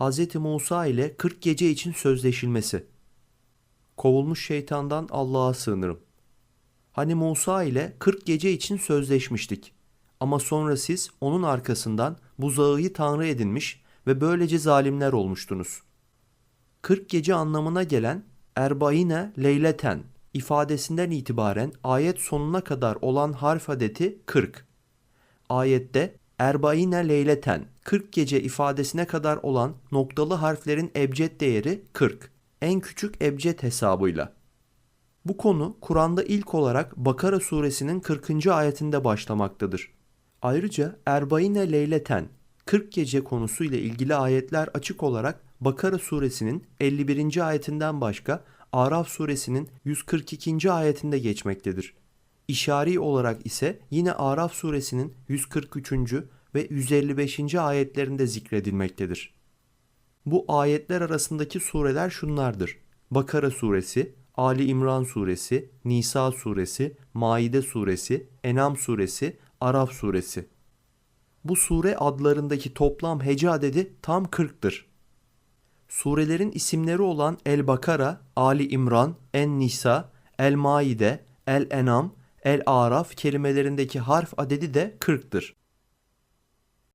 Hz. Musa ile 40 gece için sözleşilmesi. Kovulmuş şeytandan Allah'a sığınırım. Hani Musa ile 40 gece için sözleşmiştik. Ama sonra siz onun arkasından buzağıyı tanrı edinmiş ve böylece zalimler olmuştunuz. 40 gece anlamına gelen erbaine leyleten ifadesinden itibaren ayet sonuna kadar olan harf adeti 40. Ayette erbaine leyleten 40 gece ifadesine kadar olan noktalı harflerin ebced değeri 40. En küçük ebced hesabıyla. Bu konu Kur'an'da ilk olarak Bakara suresinin 40. ayetinde başlamaktadır. Ayrıca Erbaine Leyleten 40 gece konusu ile ilgili ayetler açık olarak Bakara suresinin 51. ayetinden başka Araf suresinin 142. ayetinde geçmektedir. İşari olarak ise yine Araf suresinin 143. ve 155. ayetlerinde zikredilmektedir. Bu ayetler arasındaki sureler şunlardır. Bakara suresi, Ali İmran suresi, Nisa suresi, Maide suresi, Enam suresi, Araf suresi. Bu sure adlarındaki toplam hece adedi tam 40'tır. Surelerin isimleri olan El-Bakara, Ali İmran, En-Nisa, El-Maide, El-Enam, El-Araf kelimelerindeki harf adedi de 40'tır.